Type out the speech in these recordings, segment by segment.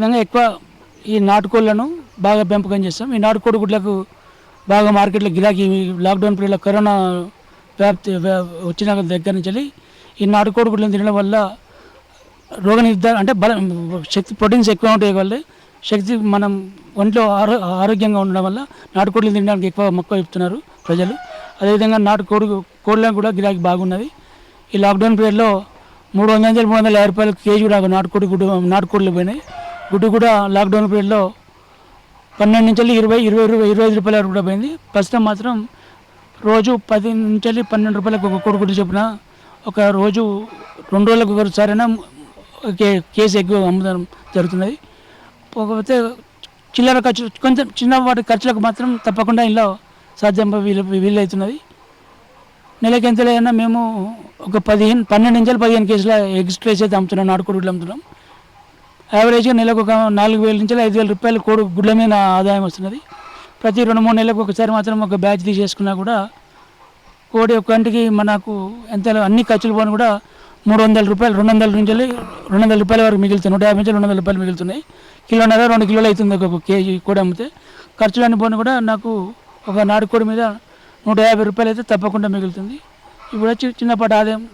విధంగా ఎక్కువ ఈ నాటుకోళ్ళను బాగా పెంపకం చేస్తాం. ఈ నాటుకోడి గుడ్లకు బాగా మార్కెట్లో గిరాకీ ఈ లాక్డౌన్ పీరియడ్లో కరోనా వ్యాప్తి వచ్చిన దగ్గర నుంచి ఈ నాటుకోడి గుడ్లను తినడం వల్ల రోగ నిర్ధారణ అంటే బలం శక్తి ప్రోటీన్స్ ఎక్కువ ఉంటాయి వల్ల శక్తి మనం ఒంట్లో ఆరో ఆరోగ్యంగా ఉండడం వల్ల నాటుకోళ్ళు తినడానికి ఎక్కువ మక్కువ చెప్తున్నారు ప్రజలు. అదేవిధంగా నాటుకోడి కోళ్ళకు కూడా గిరాకీ బాగున్నది. ఈ లాక్డౌన్ పీరియడ్లో మూడు వందల నుంచి మూడు వందల యాభై రూపాయలు కేజీ కూడా నాటుకోడి గుడ్డు నాటుకోళ్ళు పోయినాయి. గుడ్డు కూడా లాక్డౌన్ పీరియడ్లో పన్నెండు నుంచి ఇరవై ఇరవై ఇరవై ఇరవై ఐదు రూపాయల వరకు కూడా పోయింది. ప్రస్తుతం మాత్రం రోజు పది నుంచి వెళ్ళి పన్నెండు రూపాయలకు ఒక కోడి గుడ్డు చొప్పున ఒక రోజు రెండు రోజులకు ఒకసారైనా కేసు ఎక్కువ అమ్మడం జరుగుతున్నది. పోకపోతే చిల్లర ఖర్చు కొంచెం చిన్న వాటి ఖర్చులకు మాత్రం తప్పకుండా ఇంట్లో సాధ్యం వీలు వీలవుతున్నది. నెలకి ఎంత లేదన్నా మేము ఒక పదిహేను పన్నెండు నుంచి పదిహేను కేసుల ఎగ్స్ ట్రేస్ అయితే అమ్ముతున్నాం నాటుకోడి గుడ్లు అమ్ముతున్నాం. యావరేజ్గా నెలకు ఒక నాలుగు వేల నుంచి ఐదు వేల రూపాయలు కోడి గుడ్ల మీద ఆదాయం వస్తున్నది. ప్రతి రెండు మూడు నెలలకు ఒకసారి మాత్రం ఒక బ్యాచ్ తీసేసుకున్నా కూడా కోడి ఒక్కంటికి మనకు ఎంత అన్ని ఖర్చులు పోను కూడా మూడు వందల రూపాయలు రెండు వందల నుంచి రెండు వందల రూపాయల వరకు మిగులుతుంది. నూట యాభై నుంచి రెండు వందల రూపాయలు మిగులుతున్నాయి. కిలోన్నర రెండు కిలోలు అవుతుంది ఒక కేజీ కోడి అమ్మితే. ఖర్చులు అన్ని పోను కూడా నాకు ఒక నాటు కోడి మీద నూట యాభై రూపాయలు అయితే తప్పకుండా మిగులుతుంది. ఇప్పుడు వచ్చి చిన్నపాటి ఆదాయం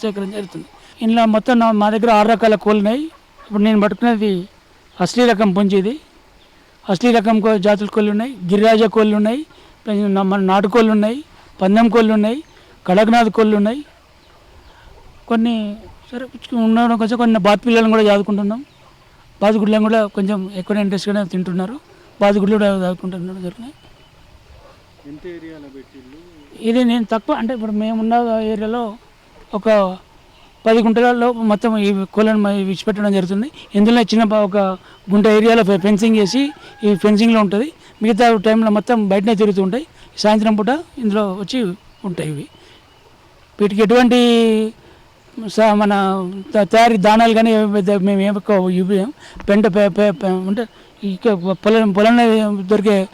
సేకరణ జరుగుతుంది. ఇంట్లో మొత్తం నా- మా దగ్గర ఆరు రకాల కోళ్ళు ఉన్నాయి ఇప్పుడు నేను పట్టుకునేది అసలీ రకం పుంజిది. అసలీ రకం జాతుల కోళ్ళు ఉన్నాయి గిరిరాజ కోళ్ళు ఉన్నాయి మన నాటుకోళ్ళు ఉన్నాయి పందెం కోళ్ళు ఉన్నాయి కడక్నాథ్ కోళ్ళు ఉన్నాయి కొన్ని సరే ఉండడం కొంచెం కొన్ని బాతు పిల్లలను కూడా చదువుకుంటున్నాం. బాతుగుడ్లను కూడా కొంచెం ఎక్కువ ఇంట్రెస్ట్గానే తింటున్నారు. బాతుగుడ్లు కూడా చదువుకుంటున్నారు జరుగుతున్నాయి. ఇది నేను తక్కువ అంటే ఇప్పుడు మేమున్న ఏరియాలో ఒక పది గుంటలలో మొత్తం ఈ కోళ్ళను విడిచిపెట్టడం జరుగుతుంది. ఇందులో చిన్న ఒక గుంట ఏరియాలో ఫెన్సింగ్ చేసి ఈ ఫెన్సింగ్లో ఉంటుంది. మిగతా టైంలో మొత్తం బయటనే తిరుగుతూ ఉంటాయి. సాయంత్రం పూట ఇందులో వచ్చి ఉంటాయి ఇవి. వీటికి ఎటువంటి స- మన తయారీ దానాలు కానీ పెద్ద మేము ఏమి ఎక్కువ ఇవ్వం పెంట అంటే పొలం పొలంలో దొరికే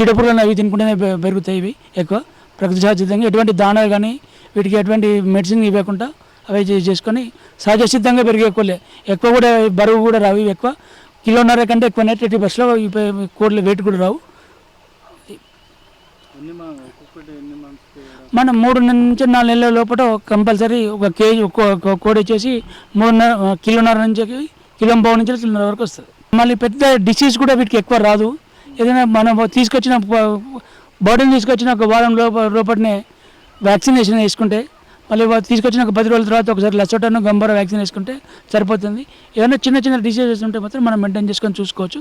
చిడపురుగులను అవి తినుకుంటేనే పెరుగుతాయి ఇవి ఎక్కువ. ప్రకృతి సహజంగా ఎటువంటి దానాలు కానీ వీటికి ఎటువంటి మెడిసిన్ ఇవ్వకుండా అవి చేసుకొని సహజ సిద్ధంగా పెరిగే కోళ్ళే. ఎక్కువ కూడా బరువు కూడా రావు ఇవి ఎక్కువ. కిలోన్నర కంటే ఎక్కువ ఎయిటీ బస్సులో కోళ్ళ వెయిట్ కూడా రావు. మనం మూడు నుంచి నాలుగు నెలల లోపల కంపల్సరీ ఒక కేజీ కోడి వచ్చేసి మూడున్నర కిలోన్నర నుంచి కిలో పావు నుంచి కిలోన్నర వరకు వస్తుంది. మళ్ళీ పెద్ద డిసీజ్ కూడా వీటికి ఎక్కువ రాదు. ఏదైనా మనం తీసుకొచ్చిన బాడీని తీసుకొచ్చిన ఒక వారం లోప లోపలనే వ్యాక్సినేషన్ వేసుకుంటే మళ్ళీ తీసుకొచ్చిన ఒక పది రోజుల తర్వాత ఒకసారి లసోటాను గంబర వ్యాక్సిన్ వేసుకుంటే సరిపోతుంది. ఏమైనా చిన్న చిన్న డిసీజెస్ ఉంటే మాత్రం మనం మెయింటైన్ చేసుకొని చూసుకోవచ్చు.